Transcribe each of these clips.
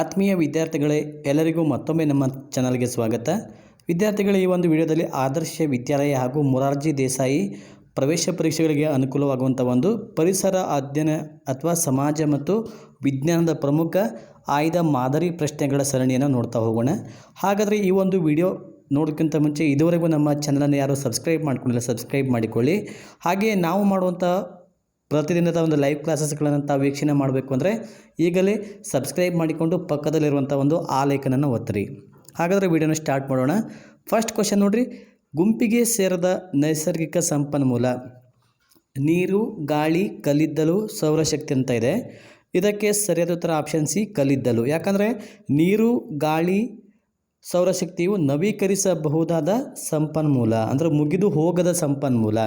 ಆತ್ಮೀಯ ವಿದ್ಯಾರ್ಥಿಗಳೇ, ಎಲ್ಲರಿಗೂ ಮತ್ತೊಮ್ಮೆ ನಮ್ಮ ಚಾನಲ್ಗೆ ಸ್ವಾಗತ. ವಿದ್ಯಾರ್ಥಿಗಳ, ಈ ಒಂದು ವಿಡಿಯೋದಲ್ಲಿ ಆದರ್ಶ ವಿದ್ಯಾಲಯ ಹಾಗೂ ಮೊರಾರ್ಜಿ ದೇಸಾಯಿ ಪ್ರವೇಶ ಪರೀಕ್ಷೆಗಳಿಗೆ ಅನುಕೂಲವಾಗುವಂಥ ಒಂದು ಪರಿಸರ ಅಧ್ಯಯನ ಅಥವಾ ಸಮಾಜ ಮತ್ತು ವಿಜ್ಞಾನದ ಪ್ರಮುಖ ಆಯ್ದ ಮಾದರಿ ಪ್ರಶ್ನೆಗಳ ಸರಣಿಯನ್ನು ನೋಡ್ತಾ ಹೋಗೋಣ. ಹಾಗಾದರೆ ಈ ಒಂದು ವಿಡಿಯೋ ನೋಡೋಕ್ಕಿಂತ ಮುಂಚೆ ಇದುವರೆಗೂ ನಮ್ಮ ಚಾನಲನ್ನು ಯಾರು ಸಬ್ಸ್ಕ್ರೈಬ್ ಮಾಡ್ಕೊಂಡಿಲ್ಲ, ಸಬ್ಸ್ಕ್ರೈಬ್ ಮಾಡಿಕೊಳ್ಳಿ. ಹಾಗೆಯೇ ನಾವು ಮಾಡುವಂಥ ಪ್ರತಿದಿನದ ಒಂದು ಲೈವ್ ಕ್ಲಾಸಸ್ಗಳನ್ನು ತಾವು ವೀಕ್ಷಣೆ ಮಾಡಬೇಕು ಅಂದರೆ ಈಗಲೇ ಸಬ್ಸ್ಕ್ರೈಬ್ ಮಾಡಿಕೊಂಡು ಪಕ್ಕದಲ್ಲಿರುವಂಥ ಒಂದು ಆ ಲೇಖನನ್ನು ಒತ್ತಿರಿ. ಹಾಗಾದರೆ ವಿಡಿಯೋನ ಸ್ಟಾರ್ಟ್ ಮಾಡೋಣ. ಫಸ್ಟ್ ಕ್ವಶನ್ ನೋಡಿರಿ. ಗುಂಪಿಗೆ ಸೇರದ ನೈಸರ್ಗಿಕ ಸಂಪನ್ಮೂಲ. ನೀರು, ಗಾಳಿ, ಕಲ್ಲಿದ್ದಲು, ಸೌರಶಕ್ತಿ ಅಂತ ಇದೆ. ಇದಕ್ಕೆ ಸರಿಯಾದ ಉತ್ತರ ಆಪ್ಷನ್ ಸಿ ಕಲ್ಲಿದ್ದಲು. ಯಾಕಂದರೆ ನೀರು, ಗಾಳಿ ಸೌರಶಕ್ತಿಯು ನವೀಕರಿಸಬಹುದಾದ ಸಂಪನ್ಮೂಲ, ಅಂದರೆ ಮುಗಿದು ಹೋಗದ ಸಂಪನ್ಮೂಲ.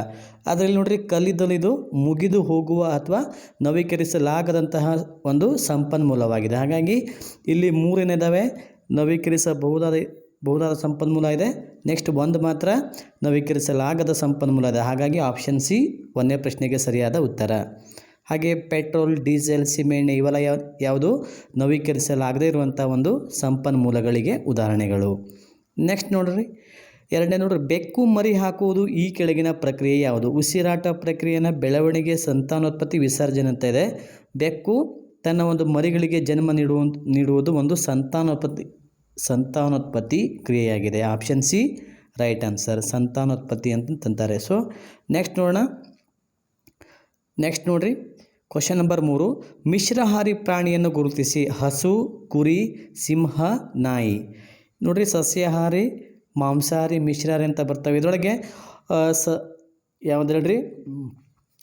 ಅದರಲ್ಲಿ ನೋಡ್ರಿ ಕಲ್ಲಿದ್ದಲು ಇದು ಮುಗಿದು ಹೋಗುವ ಅಥವಾ ನವೀಕರಿಸಲಾಗದಂತಹ ಒಂದು ಸಂಪನ್ಮೂಲವಾಗಿದೆ. ಹಾಗಾಗಿ ಇಲ್ಲಿ ಮೂರೇನಿದ್ದಾವೆ ನವೀಕರಿಸಬಹುದಾದ, ಬಹುದಾದ ಸಂಪನ್ಮೂಲ ಇದೆ. ನೆಕ್ಸ್ಟ್ ಒಂದು ಮಾತ್ರ, ನವೀಕರಿಸಲಾಗದ ಸಂಪನ್ಮೂಲ ಇದೆ. ಹಾಗಾಗಿ ಆಪ್ಷನ್ ಸಿ ಒಂದೇ ಪ್ರಶ್ನೆಗೆ ಸರಿಯಾದ ಉತ್ತರ. ಹಾಗೆ ಪೆಟ್ರೋಲ್, ಡೀಸೆಲ್, ಸಿಮೆಂಟ್ ಇವೆಲ್ಲ ಯಾವ, ಯಾವುದು ನವೀಕರಿಸಲಾಗದೇ ಇರುವಂಥ ಒಂದು ಸಂಪನ್ಮೂಲಗಳಿಗೆ ಉದಾಹರಣೆಗಳು. ನೆಕ್ಸ್ಟ್ ನೋಡ್ರಿ. ಎರಡನೇ ನೋಡ್ರಿ. ಬೆಕ್ಕು ಮರಿ ಹಾಕುವುದು ಈ ಕೆಳಗಿನ ಪ್ರಕ್ರಿಯೆ ಯಾವುದು? ಉಸಿರಾಟ ಪ್ರಕ್ರಿಯೆನ ಬೆಳವಣಿಗೆ, ಸಂತಾನೋತ್ಪತ್ತಿ, ವಿಸರ್ಜನೆ ಅಂತ ಇದೆ. ಬೆಕ್ಕು ತನ್ನ ಒಂದು ಮರಿಗಳಿಗೆ ಜನ್ಮ ನೀಡುವ, ನೀಡುವುದು ಒಂದು ಸಂತಾನೋತ್ಪತ್ತಿ ಸಂತಾನೋತ್ಪತ್ತಿ ಕ್ರಿಯೆಯಾಗಿದೆ. ಆಪ್ಷನ್ ಸಿ ರೈಟ್ ಆನ್ಸರ್ ಸಂತಾನೋತ್ಪತ್ತಿ ಅಂತಂತಾರೆ ಸೊ ನೆಕ್ಸ್ಟ್ ನೋಡೋಣ. ನೆಕ್ಸ್ಟ್ ನೋಡ್ರಿ. ಕ್ವಶನ್ ನಂಬರ್ ಮೂರು. ಮಿಶ್ರಹಾರಿ ಪ್ರಾಣಿಯನ್ನು ಗುರುತಿಸಿ. ಹಸು, ಕುರಿ, ಸಿಂಹ, ನಾಯಿ. ನೋಡಿರಿ ಸಸ್ಯಾಹಾರಿ, ಮಾಂಸಾಹಾರಿ, ಮಿಶ್ರಹಾರಿ ಅಂತ ಬರ್ತವೆ. ಇದರೊಳಗೆ ಸ, ಯಾವ್ದು ಹೇಳ್ರಿ?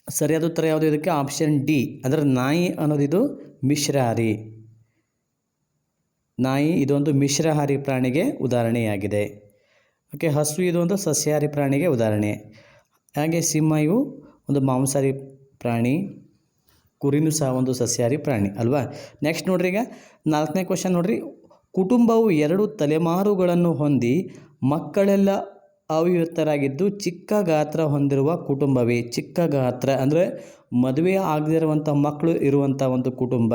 ಸರಿಯಾದ ಉತ್ತರ ಯಾವುದು? ಇದಕ್ಕೆ ಆಪ್ಷನ್ ಡಿ ಅಂದರೆ ನಾಯಿ ಅನ್ನೋದು ಇದು ಮಿಶ್ರಹಾರಿ. ನಾಯಿ ಇದೊಂದು ಮಿಶ್ರಹಾರಿ ಪ್ರಾಣಿಗೆ ಉದಾಹರಣೆಯಾಗಿದೆ. ಓಕೆ, ಹಸು ಇದೊಂದು ಸಸ್ಯಾಹಾರಿ ಪ್ರಾಣಿಗೆ ಉದಾಹರಣೆ. ಹಾಗೆ ಸಿಂಹ ಇವು ಒಂದು ಮಾಂಸಾಹಾರಿ ಪ್ರಾಣಿ. ಕುರಿನೂ ಸಹ ಒಂದು ಸಸ್ಯಾಹಾರಿ ಪ್ರಾಣಿ, ಅಲ್ವಾ? ನೆಕ್ಸ್ಟ್ ನೋಡ್ರಿ ಈಗ ನಾಲ್ಕನೇ ಕ್ವಶನ್ ನೋಡ್ರಿ. ಕುಟುಂಬವು ಎರಡು ತಲೆಮಾರುಗಳನ್ನು ಹೊಂದಿ ಮಕ್ಕಳೆಲ್ಲ ಅವಿಯುಕ್ತರಾಗಿದ್ದು ಚಿಕ್ಕ ಗಾತ್ರ ಹೊಂದಿರುವ ಕುಟುಂಬವೇ? ಚಿಕ್ಕ ಗಾತ್ರ ಅಂದರೆ ಮದುವೆ ಆಗದಿರುವಂಥ ಮಕ್ಕಳು ಇರುವಂಥ ಒಂದು ಕುಟುಂಬ.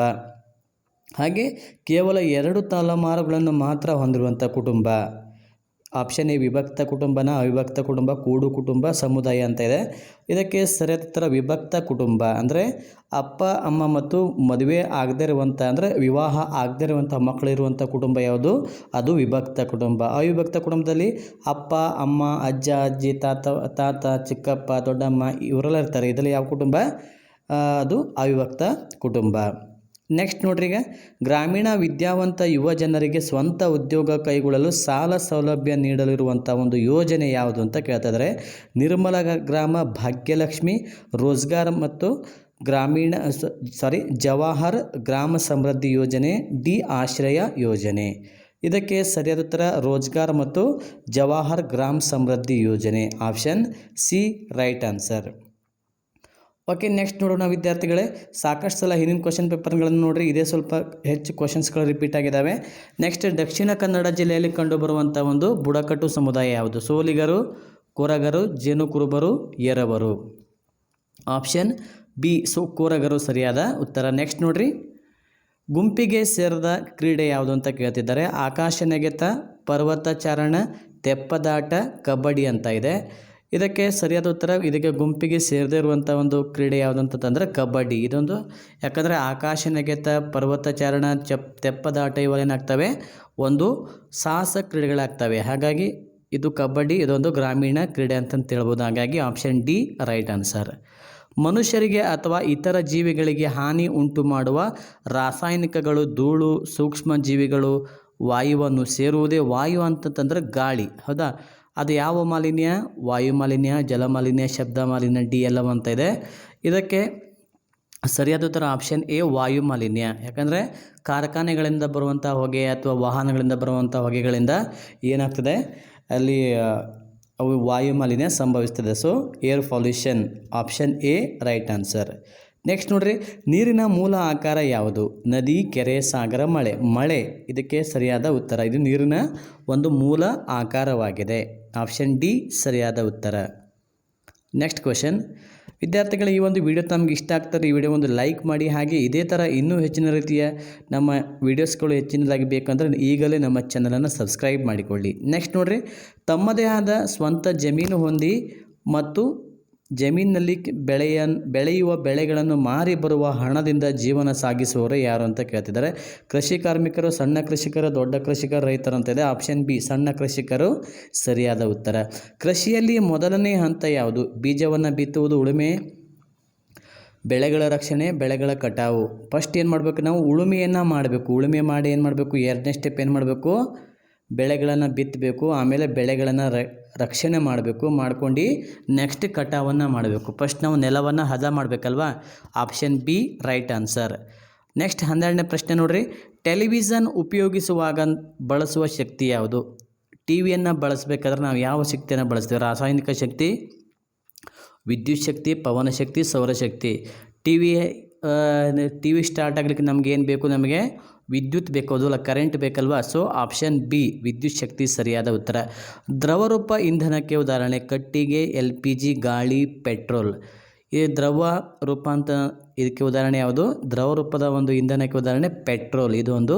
ಹಾಗೆ ಕೇವಲ ಎರಡು ತಲೆಮಾರುಗಳನ್ನು ಮಾತ್ರ ಹೊಂದಿರುವಂಥ ಕುಟುಂಬ. ಆಪ್ಷನ್ ಎ, ವಿಭಕ್ತ ಕುಟುಂಬನ ಅವಿಭಕ್ತ ಕುಟುಂಬ, ಕೂಡು ಕುಟುಂಬ, ಸಮುದಾಯ ಅಂತ ಇದೆ. ಇದಕ್ಕೆ ಸರಿಯಾದ ಉತ್ತರ ವಿಭಕ್ತ ಕುಟುಂಬ ಅಂದರೆ ಅಪ್ಪ, ಅಮ್ಮ ಮತ್ತು ಮದುವೆ ಆಗದೇ ಇರುವಂಥ ಅಂದರೆ ವಿವಾಹ ಆಗದೇ ಇರುವಂಥ ಮಕ್ಕಳಿರುವಂಥ ಕುಟುಂಬ ಯಾವುದು? ಅದು ವಿಭಕ್ತ ಕುಟುಂಬ. ಅವಿಭಕ್ತ ಕುಟುಂಬದಲ್ಲಿ ಅಪ್ಪ, ಅಮ್ಮ, ಅಜ್ಜ, ಅಜ್ಜಿ, ತಾತ ತಾತ, ಚಿಕ್ಕಪ್ಪ, ದೊಡ್ಡಮ್ಮ ಇವರೆಲ್ಲ ಇರ್ತಾರೆ. ಇದರಲ್ಲಿ ಯಾವ ಕುಟುಂಬ? ಅದು ಅವಿಭಕ್ತ ಕುಟುಂಬ. ನೆಕ್ಸ್ಟ್ ನೋಡ್ರಿ ಈಗ, ಗ್ರಾಮೀಣ ವಿದ್ಯಾವಂತ ಯುವ ಜನರಿಗೆ ಸ್ವಂತ ಉದ್ಯೋಗ ಕೈಗೊಳ್ಳಲು ಸಾಲ ಸೌಲಭ್ಯ ನೀಡಲಿರುವಂಥ ಒಂದು ಯೋಜನೆ ಯಾವುದು ಅಂತ ಕೇಳ್ತಾ ಇದ್ದಾರೆ ನಿರ್ಮಲ ಗ್ರಾಮ ಭಾಗ್ಯಲಕ್ಷ್ಮಿ, ರೋಜ್ಗಾರ್ ಮತ್ತು ಗ್ರಾಮೀಣ ಸಾರಿ ಜವಾಹರ್ ಗ್ರಾಮ ಸಮೃದ್ಧಿ ಯೋಜನೆ, ಡಿ ಆಶ್ರಯ ಯೋಜನೆ. ಇದಕ್ಕೆ ಸರಿಯಾದ ಉತ್ತರ ರೋಜ್ಗಾರ್ ಮತ್ತು Jawahar Gram Samriddhi Yojana. Option C right answer okay next ನೋಡೋಣ ವಿದ್ಯಾರ್ಥಿಗಳೇ. ಸಾಕಷ್ಟು ಸಲ ಹಿಂದಿನ ಕ್ವಶನ್ ಪೇಪರ್ಗಳನ್ನು ನೋಡಿರಿ, ಇದೇ ಸ್ವಲ್ಪ ಹೆಚ್ಚು ಕ್ವಶನ್ಸ್ಗಳು ರಿಪೀಟ್ ಆಗಿದ್ದಾವೆ ನೆಕ್ಸ್ಟ್ ದಕ್ಷಿಣ ಕನ್ನಡ ಜಿಲ್ಲೆಯಲ್ಲಿ ಕಂಡುಬರುವಂಥ ಒಂದು ಬುಡಕಟ್ಟು ಸಮುದಾಯ ಯಾವುದು? ಸೋಲಿಗರು, ಕೊರಗರು ಜೇನು ಕುರುಬರು ಎರವರು. ಆಪ್ಷನ್ ಬಿ ಸೊ, ಕೋರಗರು ಸರಿಯಾದ ಉತ್ತರ. ನೆಕ್ಸ್ಟ್ ನೋಡಿರಿ. ಗುಂಪಿಗೆ ಸೇರಿದ ಕ್ರೀಡೆ ಯಾವುದು ಅಂತ ಕೇಳ್ತಿದ್ದಾರೆ. ಆಕಾಶ ನೆಗೆತ, ಪರ್ವತ ಚಾರಣ, ತೆಪ್ಪದಾಟ, ಕಬಡ್ಡಿ ಅಂತ ಇದೆ. ಇದಕ್ಕೆ ಸರಿಯಾದ ಉತ್ತರ ಇದಕ್ಕೆ ಗುಂಪಿಗೆ ಸೇರದೇ ಇರುವಂಥ ಒಂದು ಕ್ರೀಡೆ ಯಾವುದು ಅಂತಂದರೆ ಕಬಡ್ಡಿ. ಇದೊಂದು ಯಾಕಂದರೆ ಆಕಾಶ ನೆಗೆತ ಪರ್ವತ ಚಾರಣ ಚಪ್ ತೆಪ್ಪದಾಟ ಇವಾಗೇನಾಗ್ತವೆ ಒಂದು ಸಾಹಸ ಕ್ರೀಡೆಗಳಾಗ್ತವೆ. ಹಾಗಾಗಿ ಇದು ಕಬಡ್ಡಿ, ಇದೊಂದು ಗ್ರಾಮೀಣ ಕ್ರೀಡೆ ಅಂತಂತ ಹೇಳ್ಬೋದು. ಹಾಗಾಗಿ ಆಪ್ಷನ್ ಡಿ ರೈಟ್ ಆನ್ಸರ್ ಮನುಷ್ಯರಿಗೆ ಅಥವಾ ಇತರ ಜೀವಿಗಳಿಗೆ ಹಾನಿ ಉಂಟು ಮಾಡುವ ರಾಸಾಯನಿಕಗಳು, ಧೂಳು ಸೂಕ್ಷ್ಮ ಜೀವಿಗಳು ವಾಯುವನ್ನು ಸೇರುವುದೇ ವಾಯು ಅಂತಂತಂದ್ರೆ ಗಾಳಿ. ಹೌದಾ? ಅದು ಯಾವ ಮಾಲಿನ್ಯ? ವಾಯು ಮಾಲಿನ್ಯ, ಜಲ ಮಾಲಿನ್ಯ, ಶಬ್ದ ಮಾಲಿನ್ಯ, ಡಿ ಎಲ್ಲವೂ ಅಂತ ಇದೆ. ಇದಕ್ಕೆ ಸರಿಯಾದ ಉತ್ತರ ಆಪ್ಷನ್ ಎ ವಾಯು ಮಾಲಿನ್ಯ. ಯಾಕಂದರೆ ಕಾರ್ಖಾನೆಗಳಿಂದ ಬರುವಂಥ ಹೊಗೆ ಅಥವಾ ವಾಹನಗಳಿಂದ ಬರುವಂಥ ಹೊಗೆಗಳಿಂದ ಏನಾಗ್ತದೆ? ಅಲ್ಲಿ ಅವು ವಾಯು ಮಾಲಿನ್ಯ ಸಂಭವಿಸ್ತದೆ. So air pollution option A right answer next ನೋಡ್ರಿ, ನೀರಿನ ಮೂಲ ಆಕಾರ ಯಾವುದು? ನದಿ, ಕೆರೆ, ಸಾಗರ, ಮಳೆ. ಮಳೆ, ಇದಕ್ಕೆ ಸರಿಯಾದ ಉತ್ತರ. ಇದು ನೀರಿನ ಒಂದು ಮೂಲ ಆಕಾರವಾಗಿದೆ. ಆಪ್ಷನ್ ಡಿ ಸರಿಯಾದ ಉತ್ತರ. ನೆಕ್ಸ್ಟ್ ಕ್ವಶನ್ ವಿದ್ಯಾರ್ಥಿಗಳ, ಈ ಒಂದು ವಿಡಿಯೋ ತಮಗೆ ಇಷ್ಟ ಆಗ್ತಾರೆ ಈ ವಿಡಿಯೋ ಒಂದು ಲೈಕ್ ಮಾಡಿ. ಹಾಗೆ ಇದೇ ಥರ ಇನ್ನೂ ಹೆಚ್ಚಿನ ರೀತಿಯ ನಮ್ಮ ವಿಡಿಯೋಸ್ಗಳು ಹೆಚ್ಚಿನದಾಗಿ ಬೇಕಂದ್ರೆ ಈಗಲೇ ನಮ್ಮ ಚಾನಲನ್ನು ಸಬ್ಸ್ಕ್ರೈಬ್ ಮಾಡಿಕೊಳ್ಳಿ. ನೆಕ್ಸ್ಟ್ ನೋಡ್ರಿ, ತಮ್ಮದೇ ಆದ ಸ್ವಂತ ಜಮೀನು ಹೊಂದಿ ಮತ್ತು ಜಮೀನಿನಲ್ಲಿ ಬೆಳೆಯ ಬೆಳೆಯುವ ಬೆಳೆಗಳನ್ನು ಮಾರಿ ಬರುವ ಹಣದಿಂದ ಜೀವನ ಸಾಗಿಸುವವರು ಯಾರು ಅಂತ ಕೇಳ್ತಿದ್ದಾರೆ. ಕೃಷಿ ಕಾರ್ಮಿಕರು, ಸಣ್ಣ ಕೃಷಿಕರು, ದೊಡ್ಡ ಕೃಷಿಕರು, ರೈತರು ಅಂತ ಇದೆ. ಆಪ್ಷನ್ ಬಿ, ಸಣ್ಣ ಕೃಷಿಕರು. ಸರಿಯಾದ ಉತ್ತರ. ಕೃಷಿಯಲ್ಲಿ ಮೊದಲನೇ ಹಂತ ಯಾವುದು? ಬೀಜವನ್ನು ಬಿತ್ತುವುದು ಉಳುಮೆ, ಬೆಳೆಗಳ ರಕ್ಷಣೆ, ಬೆಳೆಗಳ ಕಟಾವು. ಫಸ್ಟ್ ಏನು ಮಾಡಬೇಕು ನಾವು? ಉಳುಮೆಯನ್ನು ಮಾಡಬೇಕು. ಉಳುಮೆ ಮಾಡಿ ಏನು ಮಾಡಬೇಕು? ಎರಡನೇ ಸ್ಟೆಪ್ ಏನು ಮಾಡಬೇಕು? ಬೆಳೆಗಳನ್ನು ಬಿತ್ತಬೇಕು, ಆಮೇಲೆ ಬೆಳೆಗಳನ್ನು ರಕ್ಷಣೆ ಮಾಡಬೇಕು, ಮಾಡ್ಕೊಂಡು ನೆಕ್ಸ್ಟ್ ಕಟಾವನ್ನು ಮಾಡಬೇಕು. ಫಸ್ಟ್ ನಾವು ನೆಲವನ್ನು ಹದ ಮಾಡಬೇಕಲ್ವಾ? Option B right answer next ಹನ್ನೆರಡನೇ ಪ್ರಶ್ನೆ ನೋಡ್ರಿ. ಟೆಲಿವಿಷನ್ ಉಪಯೋಗಿಸುವಾಗ ಬಳಸುವ ಶಕ್ತಿ ಯಾವುದು? ಟಿ ವಿಯನ್ನು ಬಳಸಬೇಕಾದ್ರೆ ನಾವು ಯಾವ ಶಕ್ತಿಯನ್ನು ಬಳಸ್ತೀವಿ? ರಾಸಾಯನಿಕ ಶಕ್ತಿ, ವಿದ್ಯುತ್ ಶಕ್ತಿ, ಪವನ ಶಕ್ತಿ ಸೌರಶಕ್ತಿ T V T V start ಆಗಲಿಕ್ಕೆ ನಮಗೇನು ಬೇಕು ನಮಗೆ? ವಿದ್ಯುತ್ ಬೇಕು ಅಲ್ಲ ಕರೆಂಟ್ ಬೇಕಲ್ವಾ? ಸೊ ಆಪ್ಷನ್ ಬಿ ವಿದ್ಯುತ್ ಶಕ್ತಿ ಸರಿಯಾದ ಉತ್ತರ. ದ್ರವರೂಪ ಇಂಧನಕ್ಕೆ ಉದಾಹರಣೆ, ಕಟ್ಟಿಗೆ ಎಲ್ ಪಿ ಜಿ ಗಾಳಿ ಪೆಟ್ರೋಲ್ ಈ ದ್ರವ ರೂಪ ಅಂತ ಇದಕ್ಕೆ ಉದಾಹರಣೆ ಯಾವುದು? ದ್ರವ ರೂಪದ ಒಂದು ಇಂಧನಕ್ಕೆ ಉದಾಹರಣೆ ಪೆಟ್ರೋಲ್ ಇದು ಒಂದು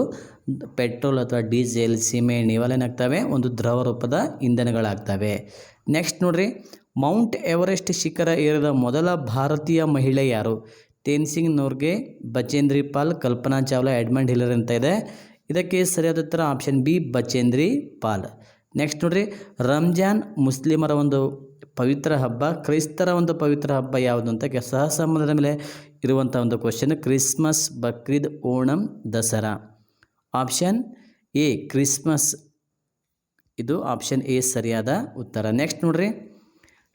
ಪೆಟ್ರೋಲ್ ಅಥವಾ ಡೀಸೆಲ್ ಸಿಮೆಂಟ್ ಇವೆಲ್ಲ ಏನಾಗ್ತವೆ ಒಂದು ದ್ರವ ರೂಪದ ಇಂಧನಗಳಾಗ್ತವೆ. ನೆಕ್ಸ್ಟ್ ನೋಡ್ರಿ ಮೌಂಟ್ ಎವರೆಸ್ಟ್ ಶಿಖರ ಏರಿದ ಮೊದಲ ಭಾರತೀಯ ಮಹಿಳೆ ಯಾರು? ತೇನ್ಸಿಂಗ್ ನೋರ್ಗೆ ಬಚೇಂದ್ರಿ ಪಾಲ್, ಕಲ್ಪನಾ ಚಾವ್ಲಾ, ಎಡ್ಮಂಡ್ ಹಿಲ್ಲರ್ ಅಂತ ಇದೆ. ಇದಕ್ಕೆ ಸರಿಯಾದ ಉತ್ತರ option B Bachendri Pal. Next ನೋಡ್ರಿ, ರಂಜಾನ್ ಮುಸ್ಲಿಮರ ಒಂದು ಪವಿತ್ರ ಹಬ್ಬ, ಕ್ರೈಸ್ತರ ಒಂದು ಪವಿತ್ರ ಹಬ್ಬ ಯಾವುದು ಅಂತ ಸಹ ಸಂಬಂಧದ ಮೇಲೆ ಇರುವಂಥ ಒಂದು question Christmas, Bakrid, Onam, Dasara. Option A, Christmas. ಇದು ಆಪ್ಷನ್ ಎ ಸರಿಯಾದ ಉತ್ತರ. ನೆಕ್ಸ್ಟ್ ನೋಡ್ರಿ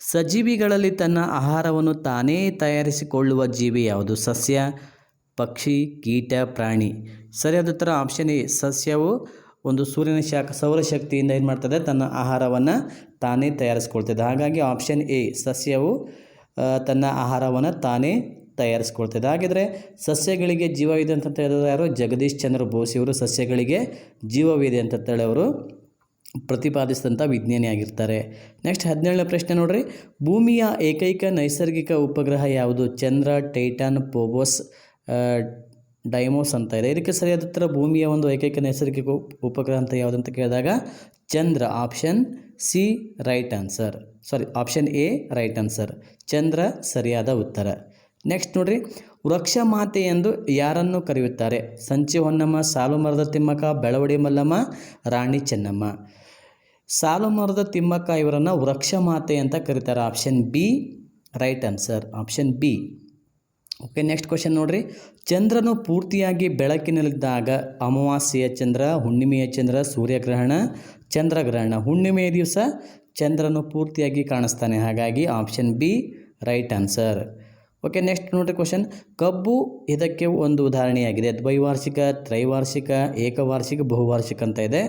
ಸಜೀವಿಗಳಲ್ಲಿ ತನ್ನ ಆಹಾರವನ್ನು ತಾನೇ ತಯಾರಿಸಿಕೊಳ್ಳುವ ಜೀವಿ ಯಾವುದು? ಸಸ್ಯ, ಪಕ್ಷಿ, ಕೀಟ, ಪ್ರಾಣಿ. ಸರಿಯಾದ ಉತ್ತರ ಆಪ್ಷನ್ ಎ, ಸಸ್ಯವು ಒಂದು ಸೂರ್ಯನ ಶಾಖ ಸೌರಶಕ್ತಿಯಿಂದ ಏನು ಮಾಡ್ತದೆ? ತನ್ನ ಆಹಾರವನ್ನು ತಾನೇ ತಯಾರಿಸ್ಕೊಳ್ತದೆ. ಹಾಗಾಗಿ ಆಪ್ಷನ್ ಎ, ಸಸ್ಯವು ತನ್ನ ಆಹಾರವನ್ನು ತಾನೇ ತಯಾರಿಸ್ಕೊಳ್ತದೆ. ಹಾಗಿದ್ರೆ ಸಸ್ಯಗಳಿಗೆ ಜೀವವಿದೆ ಅಂತ ಹೇಳಿದ್ರೆ ಯಾರು? ಜಗದೀಶ್ ಚಂದ್ರ ಬೋಸ್ ಇವರು ಸಸ್ಯಗಳಿಗೆ ಜೀವವಿದೆ ಅಂತ ಹೇಳಿ ಅವರು ಪ್ರತಿಪಾದಿಸಿದಂಥ ವಿಜ್ಞಾನಿಯಾಗಿರ್ತಾರೆ ನೆಕ್ಸ್ಟ್ ಹದಿನೇಳನೇ ಪ್ರಶ್ನೆ ನೋಡ್ರಿ. ಭೂಮಿಯ ಏಕೈಕ ನೈಸರ್ಗಿಕ ಉಪಗ್ರಹ ಯಾವುದು? ಚಂದ್ರ, ಟೈಟಾನ್ ಪೋಬೋಸ್ ಡೈಮೋಸ್ ಅಂತ ಇದೆ. ಇದಕ್ಕೆ ಸರಿಯಾದ ಉತ್ತರ ಭೂಮಿಯ ಒಂದು ಏಕೈಕ ನೈಸರ್ಗಿಕ ಉಪಗ್ರಹ ಅಂತ ಯಾವುದಂತ ಕೇಳಿದಾಗ ಚಂದ್ರ option C right answer sorry option A right answer ಚಂದ್ರ, ಸರಿಯಾದ ಉತ್ತರ. ನೆಕ್ಸ್ಟ್ ನೋಡ್ರಿ. ವೃಕ್ಷ ಮಾತೆ ಎಂದು ಯಾರನ್ನು ಕರೆಯುತ್ತಾರೆ? ಸಂಚಿ ಹೊನ್ನಮ್ಮ ಸಾಲು ಮರದ ತಿಮ್ಮಕ್ಕ, ಬೆಳವಡಿ ಮಲ್ಲಮ್ಮ, ರಾಣಿ ಚೆನ್ನಮ್ಮ. ಸಾಲು ಮರದ ತಿಮ್ಮಕ್ಕ ಇವರನ್ನು ವೃಕ್ಷ ಮಾತೆ ಅಂತ ಕರೀತಾರೆ. Option B right answer option B okay next question ನೋಡ್ರಿ. ಚಂದ್ರನು ಪೂರ್ತಿಯಾಗಿ ಬೆಳಕಿನಲ್ಲಿದ್ದಾಗ ಅಮಾವಾಸ್ಯೆಯ ಚಂದ್ರ, ಹುಣ್ಣಿಮೆಯ ಚಂದ್ರ, ಸೂರ್ಯಗ್ರಹಣ, ಚಂದ್ರಗ್ರಹಣ. ಹುಣ್ಣಿಮೆಯ ದಿವಸ ಚಂದ್ರನು ಪೂರ್ತಿಯಾಗಿ ಕಾಣಿಸ್ತಾನೆ. ಹಾಗಾಗಿ option B right answer okay next ನೋಡಿರಿ ಕ್ವಶನ್ ಕಬ್ಬು ಇದಕ್ಕೆ ಒಂದು ಉದಾಹರಣೆಯಾಗಿದೆ. ದ್ವೈವಾರ್ಷಿಕ, ತ್ರೈವಾರ್ಷಿಕ, ಏಕವಾರ್ಷಿಕ, ಬಹುವಾರ್ಷಿಕ ಅಂತ ಇದೆ.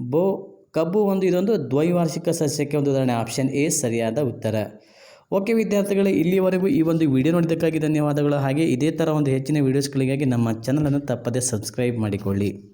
ಬೋ, ಕಬ್ಬು ಒಂದು, ಇದೊಂದು ದ್ವೈವಾರ್ಷಿಕ ಸಸ್ಯಕ್ಕೆ ಒಂದು ಉದಾಹರಣೆ. ಆಪ್ಷನ್ ಎ ಸರಿಯಾದ ಉತ್ತರ. ಓಕೆ ವಿದ್ಯಾರ್ಥಿಗಳೇ, ಇಲ್ಲಿವರೆಗೂ ಈ ಒಂದು ವಿಡಿಯೋ ನೋಡಿದ್ದಕ್ಕಾಗಿ ಧನ್ಯವಾದಗಳು. ಹಾಗೆ ಇದೇ ಥರ ಒಂದು ಹೆಚ್ಚಿನ ವೀಡಿಯೋಸ್ಗಳಿಗಾಗಿ ನಮ್ಮ ಚಾನಲನ್ನು ತಪ್ಪದೇ ಸಬ್ಸ್ಕ್ರೈಬ್ ಮಾಡಿಕೊಳ್ಳಿ.